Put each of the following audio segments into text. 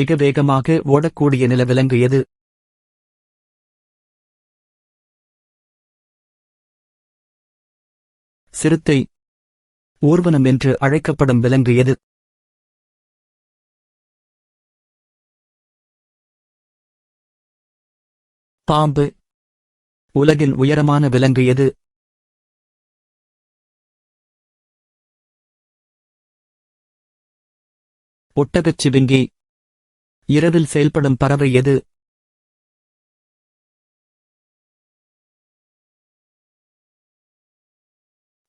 மிக வேகமாக ஓடக்கூடிய நிலவிலங்கு எது? சிறுத்தை. ஊர்வனம் என்று அழைக்கப்படும் விலங்கு எது? பாம்பு. உலகின் உயரமான விலங்கு எது? ஒட்டகச்சிவிங்கி. இரவில் செயல்படும் பறவை எது?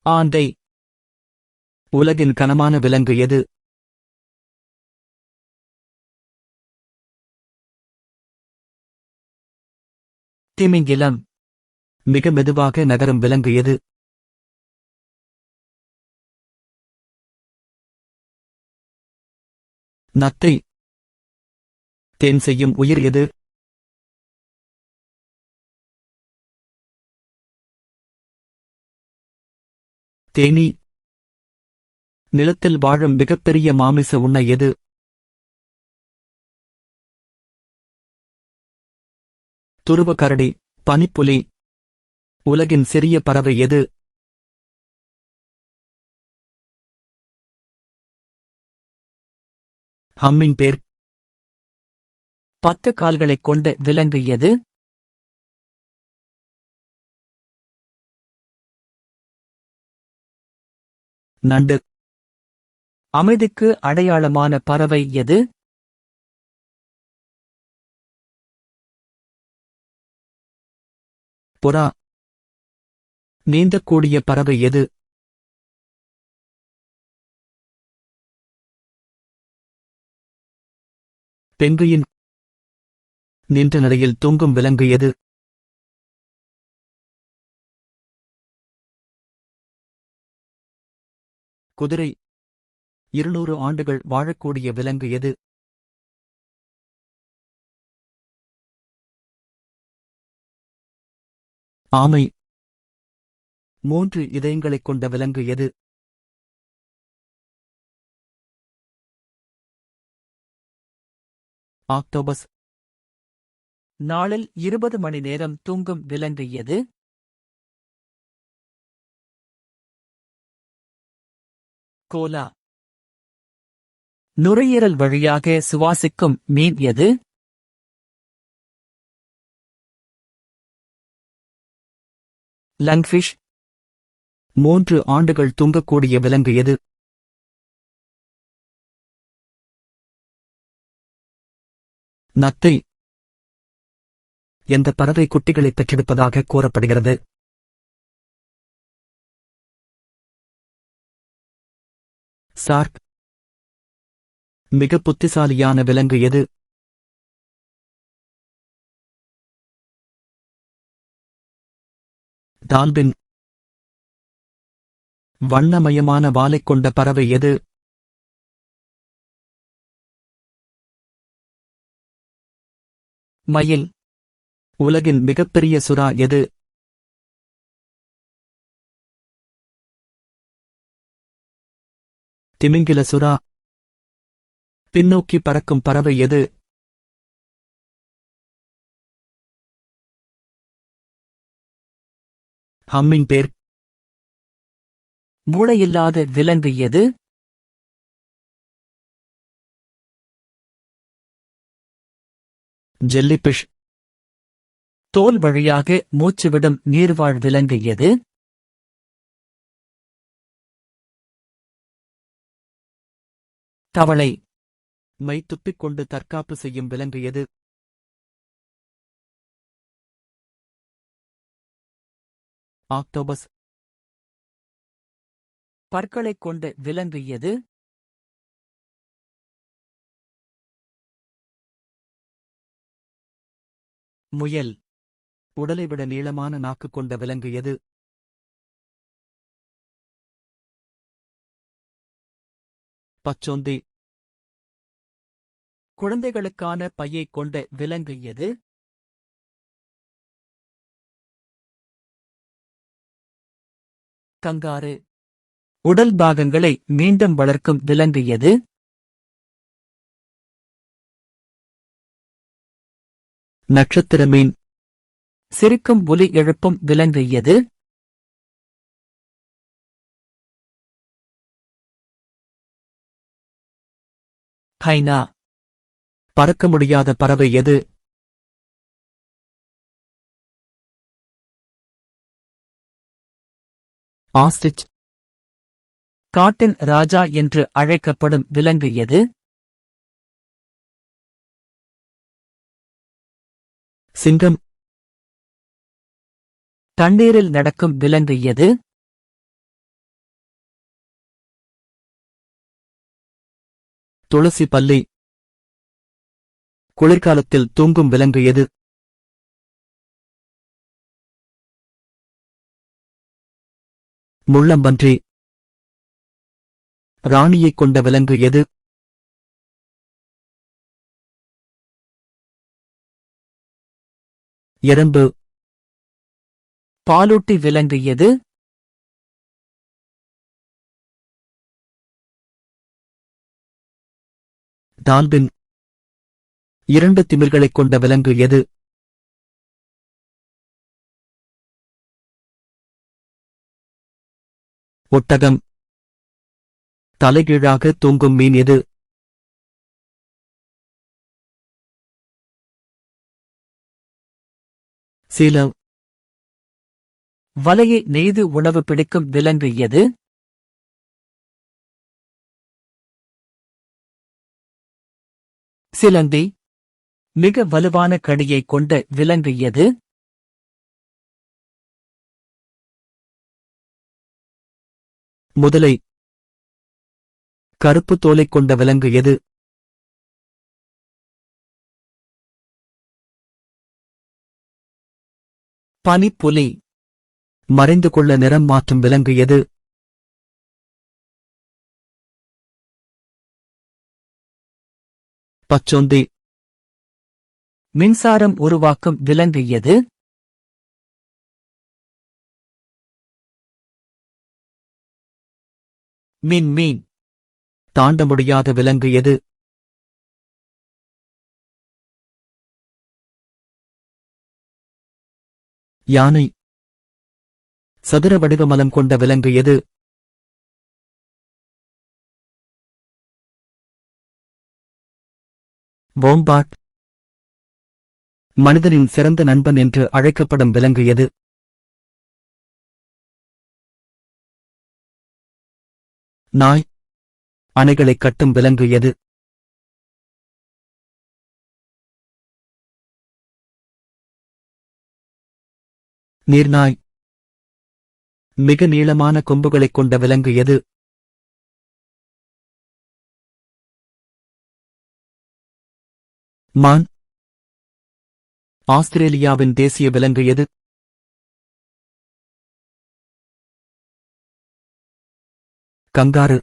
ஆந்தை. உலகின் கனமான விலங்கு எது? திமிங்கிலம் மிக மெதுவாக நகரும் விலங்கு எது? நத்தை. தேன் செய்யும் உயிர் எது? தேனீ. நிலத்தில் வாழும் மிகப்பெரிய மாமிச உண்ண எது? துருவ கரடி பனிப்புலி. உலகின் சிறிய பறவை எது? ஹம்மிங் பேர் பத்து கால்களைக் கொண்ட விலங்கு எது நண்டு. அமைதிக்கு அடையாளமான பறவை எது? புறா. நீந்தக்கூடிய பறவை எது? பெங்குயின் நின்ற நிலையில் தூங்கும் விலங்கு எது? குதிரை. இருநூறு ஆண்டுகள் வாழக்கூடிய விலங்கு எது? ஆமை. மூன்று இதயங்களைக் கொண்ட விலங்கு எது? ஆக்டோபஸ். நாளில் இருபது மணி நேரம் தூங்கும் விலங்கு எது கோலா. நுரையீரல் வழியாக சுவாசிக்கும் மீன் எது? லங்ஃபிஷ். மூன்று ஆண்டுகள் தூங்கக்கூடிய விலங்கு எது? நத்தை. எந்த பறவை குட்டிகளை பெற்றெடுப்பதாக கூறப்படுகிறது. சார்க். மிக புத்திசாலியான விலங்கு எது? டால்பின். வண்ணமயமான வாலை கொண்ட பறவை எது? மயில். உலகின் மிகப்பெரிய சுறா எது? திமிங்கில சுறா. பின்னோக்கி பறக்கும் பறவை எது? ஹம்மிங் பேர். மூளையில்லாத விலங்கு எது? ஜெல்லிபிஷ். தோல் வழியாக மூச்சுவிடும் நீர்வாழ் விலங்கு எது? தவளை. மை துப்பிக் கொண்டு தற்காப்பு செய்யும் விலங்கு எது? ஆக்டோபஸ். பற்களைக் கொண்ட விலங்கு எது? முயல். உடலை விட நீளமான நாக்கு கொண்ட விலங்கு எது? பச்சோந்தி. குழந்தைகளுக்கான பையை கொண்ட விலங்கு எது? கங்காறு உடல் பாகங்களை மீண்டும் வளர்க்கும் விலங்கு எது? நட்சத்திர மீன். சிரிக்கும் ஒலி எழுப்பும் விலங்கு எது? ஹைனா. பறக்க முடியாத பறவை எது? ஆஸ்டிச் காட்டின் ராஜா என்று அழைக்கப்படும் விலங்கு எது? சிங்கம். தண்ணீரில் நடக்கும் விலங்கு எது? துளசி பல்லி. குளிர்காலத்தில் தூங்கும் விலங்கு எது? முள்ளம்பன்றி. ராணியைக் கொண்ட விலங்கு எது? எறும்பு. பாலூட்டி விலங்கு எது டால்பின் இரண்டு திமிர்களைக் கொண்ட விலங்கு எது? ஒட்டகம். தலைகீழாக தூங்கும் மீன் எது? சீலம். வலையை நெய்து உணவு பிடிக்கும் விலங்கு எது? சிலந்தி மிக வலுவான கடியை கொண்ட விலங்கு எது? முதலை கருப்பு தோலை கொண்ட விலங்கு எது? பனிப்புலி மறைந்து கொள்ள நிறம் மாற்றும் விலங்கு எது? பச்சோந்தி. மின்சாரம் உருவாக்கும் விலங்கு எது? மின் மீன். தாண்ட முடியாத விலங்கு எது? யானை. சதுர வடிவ மலம் கொண்ட விலங்கு எது? போம்பாட் மனிதனின் சிறந்த நண்பன் என்று அழைக்கப்படும் விலங்கு எது? நாய். அணைகளை கட்டும் விலங்கு எது? நீர்நாய். மிக நீளமான கொம்புகளைக் கொண்ட விலங்கு எது? மான். ஆஸ்திரேலியாவின் தேசிய விலங்கு எது? கங்காரு.